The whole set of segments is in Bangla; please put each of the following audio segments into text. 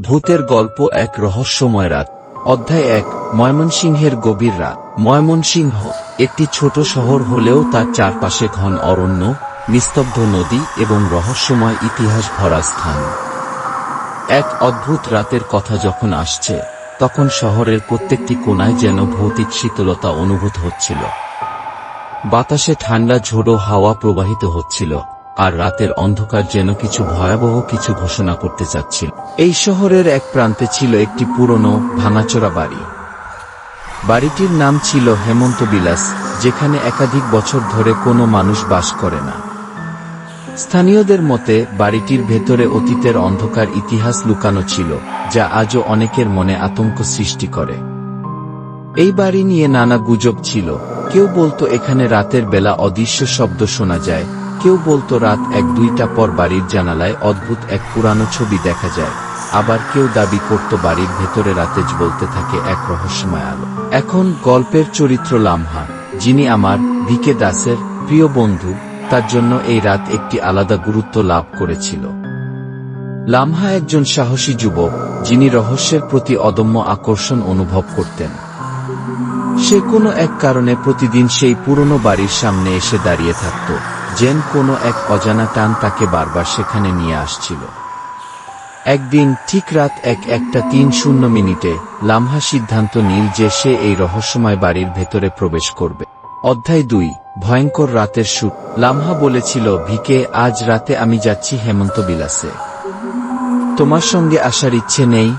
ভূতের গল্প এক রহস্যময় রাত। অধ্যায় এক, ময়মনসিংহের গভীর রাত। ময়মনসিংহ, একটি ছোট শহর হলেও তার চারপাশে ঘন অরণ্য, নিস্তব্ধ নদী এবং রহস্যময় ইতিহাস ভরা স্থান। এক অদ্ভুত রাতের কথা যখন আসছে, তখন শহরের প্রত্যেকটি কোনায় যেন ভৌতিক শীতলতা অনুভূত হচ্ছিল। বাতাসে ঠান্ডা ঝোড়ো হাওয়া প্রবাহিত হচ্ছিল। আর রাতের অন্ধকার যেন কিছু ভয়াবহ কিছু ঘোষণা করতে চাচ্ছিল। এই শহরের এক প্রান্তে ছিল একটি পুরনো, ভাঙাচোরা বাড়ি। বাড়িটির নাম ছিল হেমন্ত বিলাস, যেখানে একাধিক বছর ধরে কোনো মানুষ বাস করে না। স্থানীয়দের মতে, বাড়িটির ভেতরে অতীতের অন্ধকার ইতিহাস লুকানো ছিল, যা আজও অনেকের মনে আতঙ্ক সৃষ্টি করে। এই বাড়ি নিয়ে নানা গুজব ছিল। কেউ বলতো, এখানে রাতের বেলা অদৃশ্য শব্দ শোনা যায় কেউ বলতো রাত এক দুইটা পর বাড়ির জানালায় অদ্ভুত এক পুরানো ছবি দেখা যায়। আবার কেউ দাবি করত বাড়ির ভেতরে রাতে বলতে থাকে এক রহস্যময় আলো। এখন গল্পের চরিত্র লামহা, যিনি আমার ভিকে দাসের প্রিয় বন্ধু, তার জন্য এই রাত একটি আলাদা গুরুত্ব লাভ করেছিল। লামহা একজন সাহসী যুবক, যিনি রহস্যের প্রতি অদম্য আকর্ষণ অনুভব করতেন। সে কোনো এক কারণে প্রতিদিন সেই পুরনো বাড়ির সামনে এসে দাঁড়িয়ে থাকত। যেন কোনো এক অজানা টান তাকে বারবার সেখানে নিয়ে আসছিল। একদিন ঠিক রাত এক একটা তিন শূন্য মিনিটে লামহা সিদ্ধান্ত নীল যে সে এই রহস্যময় বাড়ির ভেতরে প্রবেশ করবে। অধ্যায় দুই, ভয়ঙ্কর রাতের সুর লামহা বলেছিল, ভিকে, আজ রাতে আমি যাচ্ছি হেমন্ত বিলাসে। তোমার সঙ্গে আসার ইচ্ছে নেই?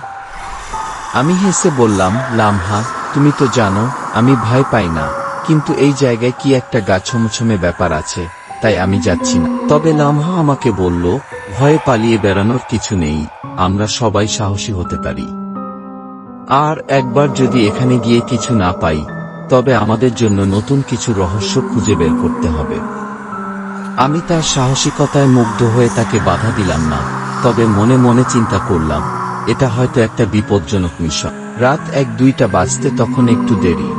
আমি হেসে বললাম, লামহা, তুমি তো জানো, আমি ভয় পাই না। কিন্তু এই জায়গায় কি একটা গা ছমছমে ব্যাপার আছে? তাই আমি যাচ্ছি না। তবে লামহা আমাকে বলল, ভয়ে পালিয়ে বেড়ানোর কিছু নেই, আমরা সবাই সাহসী হতে পারি। আর একবার যদি এখানে গিয়ে কিছু না পাই, তবে আমাদের জন্য নতুন কিছু রহস্য খুঁজে বের করতে হবে। আমি তার সাহসিকতায় মুগ্ধ হয়ে তাকে বাধা দিলাম না, তবে মনে মনে চিন্তা করলাম, এটা হয়তো একটা বিপজ্জনক মিশন। রাত এক দুইটা বাজতে তখন একটু দেরি।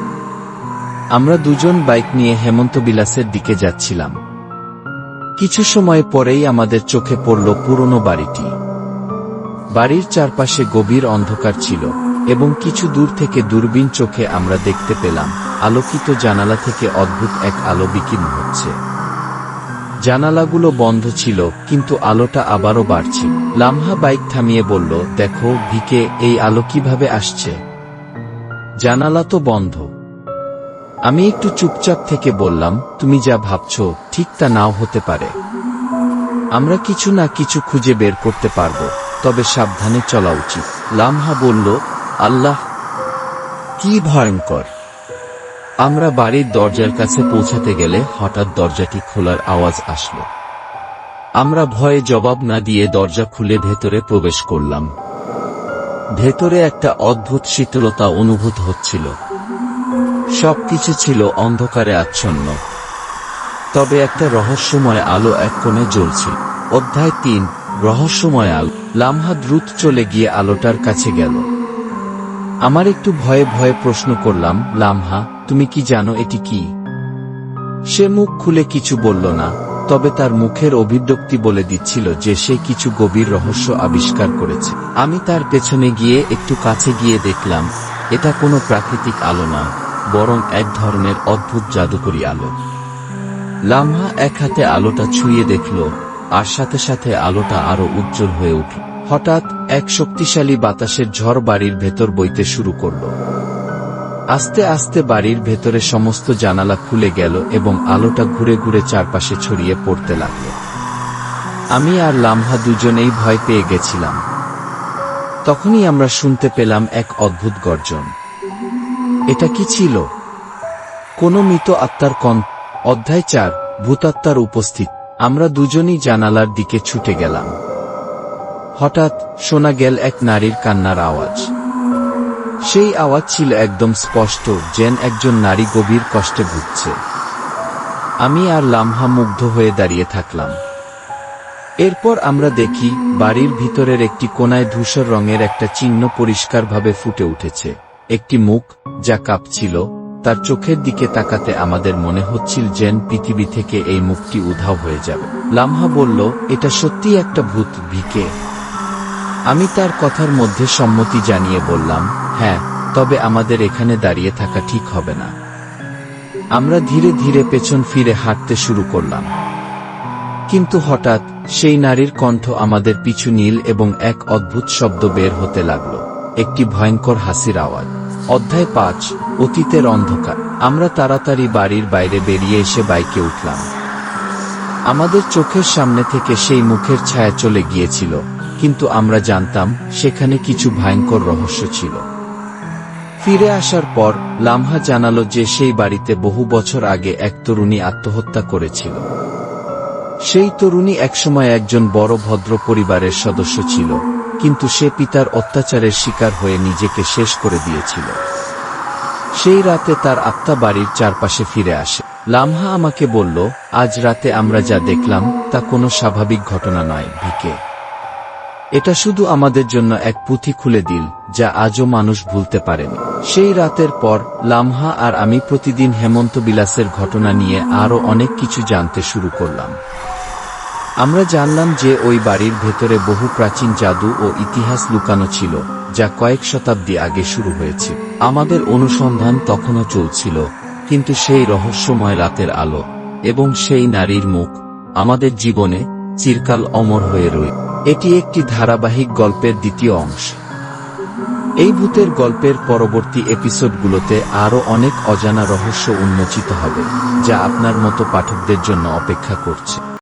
আমরা দুজন বাইক নিয়ে হেমন্ত বিলাসের দিকে যাচ্ছিলাম। কিছু সময় পরেই আমাদের চোখে পড়ল পুরনো বাড়িটি। বাড়ির চারপাশে গভীর অন্ধকার ছিল, এবং কিছু দূর থেকে দূরবীন চোখে আমরা দেখতে পেলাম, আলোকিত জানালা থেকে অদ্ভুত এক আলো বিকীর্ণ হচ্ছে। জানালাগুলো বন্ধ ছিল, কিন্তু আলোটা আবারও বাড়ছে। লামহা বাইক থামিয়ে বলল, দেখো, ভিকে, এই আলো কীভাবে আসছে? জানালা তো বন্ধ। আমি একটু চুপচাপ থেকে বললাম, তুমি যা ভাবছ, ঠিক তা নাও হতে পারে। আমরা কিছু না কিছু খুঁজে বের করতে পারব, তবে সাবধানে চলা উচিত। লামহা বলল, আল্লাহ, কি ভয়ঙ্কর। আমরা বাড়ির দরজার কাছে পৌঁছাতে গেলে হঠাৎ দরজাটি খোলার আওয়াজ আসলো। আমরা ভয়ে জবাব না দিয়ে দরজা খুলে ভেতরে প্রবেশ করলাম। ভেতরে একটা অদ্ভুত শীতলতা অনুভূত হচ্ছিল। সবকিছু ছিল অন্ধকারে আচ্ছন্ন। তবে একটা রহস্যময় আলো এক কোণে জ্বলছে। অধ্যায় তিন, রহস্যময় আলো। লামহা দ্রুত চলে গিয়ে আলোটার কাছে গেল। আমার একটু ভয়ে ভয়ে প্রশ্ন করলাম, লামহা, তুমি কি জানো এটি কি? সে মুখ খুলে কিছু বলল না, তবে তার মুখের অভিব্যক্তি বলে দিচ্ছিল যে সে কিছু গভীর রহস্য আবিষ্কার করেছে। আমি তার পেছনে গিয়ে একটু কাছে গিয়ে দেখলাম, এটা কোনো প্রাকৃতিক আলো না। বরং এক ধরনের অদ্ভুত জাদুকরী আলো। লামহা এক হাতে আলোটা ছুঁয়ে দেখল, আর সাথে সাথে আলোটা আরও উজ্জ্বল হয়ে উঠল। হঠাৎ এক শক্তিশালী বাতাসের ঝড় বাড়ির ভেতর বইতে শুরু করল। আস্তে আস্তে বাড়ির ভেতরে সমস্ত জানালা খুলে গেল এবং আলোটা ঘুরে ঘুরে চারপাশে ছড়িয়ে পড়তে লাগল। আমি আর লামহা দুজনেই ভয় পেয়ে গেছিলাম। তখনই আমরা শুনতে পেলাম এক অদ্ভুত গর্জন। এটা কি ছিল? কোন মৃত আত্মার কন অধ্যায় চার, ভূতাত্মার উপস্থিত। আমরা দুজনই জানালার দিকে ছুটে গেলাম। হঠাৎ শোনা গেল এক নারীর কান্নার আওয়াজ। সেই আওয়াজ ছিল একদম স্পষ্ট, যেন একজন নারী গভীর কষ্টে ভুগছে। আমি আর লামহা মুগ্ধ হয়ে দাঁড়িয়ে থাকলাম। এরপর আমরা দেখি, বাড়ির ভিতরের একটি কোনায় ধূসর রঙের একটা চিহ্ন পরিষ্কারভাবে ফুটে উঠেছে। একটি মুখ, যা কাঁপছিল, তার চোখের দিকে তাকাতে আমাদের মনে হচ্ছিল যেন পৃথিবী থেকে এই মুখটি উধাও হয়ে যাবে। লামহা বলল, এটা সত্যি একটা ভূত, ভিকে। আমি তার কথার মধ্যে সম্মতি জানিয়ে বললাম হ্যাঁ তবে আমাদের এখানে দাঁড়িয়ে থাকা ঠিক হবে না। আমরা ধীরে ধীরে পেছন ফিরে হাঁটতে শুরু করলাম। কিন্তু হঠাৎ, সেই নারীর কণ্ঠ আমাদের পিছু নীল এবং এক অদ্ভুত শব্দ বের হতে লাগল। একটি ভয়ঙ্কর হাসির আওয়াজ। অধ্যায় পাঁচ, অতীতের অন্ধকার। আমরা তাড়াতাড়ি বাড়ির বাইরে বেরিয়ে এসে বাইকে উঠলাম। আমাদের চোখের সামনে থেকে সেই মুখের ছায়া চলে গিয়েছিল, কিন্তু আমরা জানতাম, সেখানে কিছু ভয়ঙ্কর রহস্য ছিল। ফিরে আসার পর, লামহা জানালো যে সেই বাড়িতে বহু বছর আগে এক তরুণী আত্মহত্যা করেছিল। সেই তরুণী একসময় একজন বড় ভদ্র পরিবারের সদস্য ছিল। কিন্তু সে পিতার অত্যাচারের শিকার হয়ে নিজেকে শেষ করে দিয়েছিল। সেই রাতে তার আত্মা বাড়ির চারপাশে ফিরে আসে। লামহা আমাকে বলল, আজ রাতে আমরা যা দেখলাম, তা কোনো স্বাভাবিক ঘটনা নয়, ভিকে। এটা শুধু আমাদের জন্য এক পুঁথি খুলে দিল, যা আজও মানুষ ভুলতে পারেনি। সেই রাতের পর, লামহা আর আমি প্রতিদিন হেমন্ত বিলাসের ঘটনা নিয়ে আরও অনেক কিছু জানতে শুরু করলাম। আমরা জানলাম যে ওই বাড়ির ভেতরে বহু প্রাচীন জাদু ও ইতিহাস লুকানো ছিল, যা কয়েক শতাব্দী আগে শুরু হয়েছে। আমাদের অনুসন্ধান তখনও চলছিল, কিন্তু সেই রহস্যময় রাতের আলো এবং সেই নারীর মুখ আমাদের জীবনে চিরকাল অমর হয়ে রয়ে এটি একটি ধারাবাহিক গল্পের দ্বিতীয় অংশ। এই ভূতের গল্পের পরবর্তী এপিসোডগুলোতে আরও অনেক অজানা রহস্য উন্মোচিত হবে, যা আপনার মতো পাঠকদের জন্য অপেক্ষা করছে।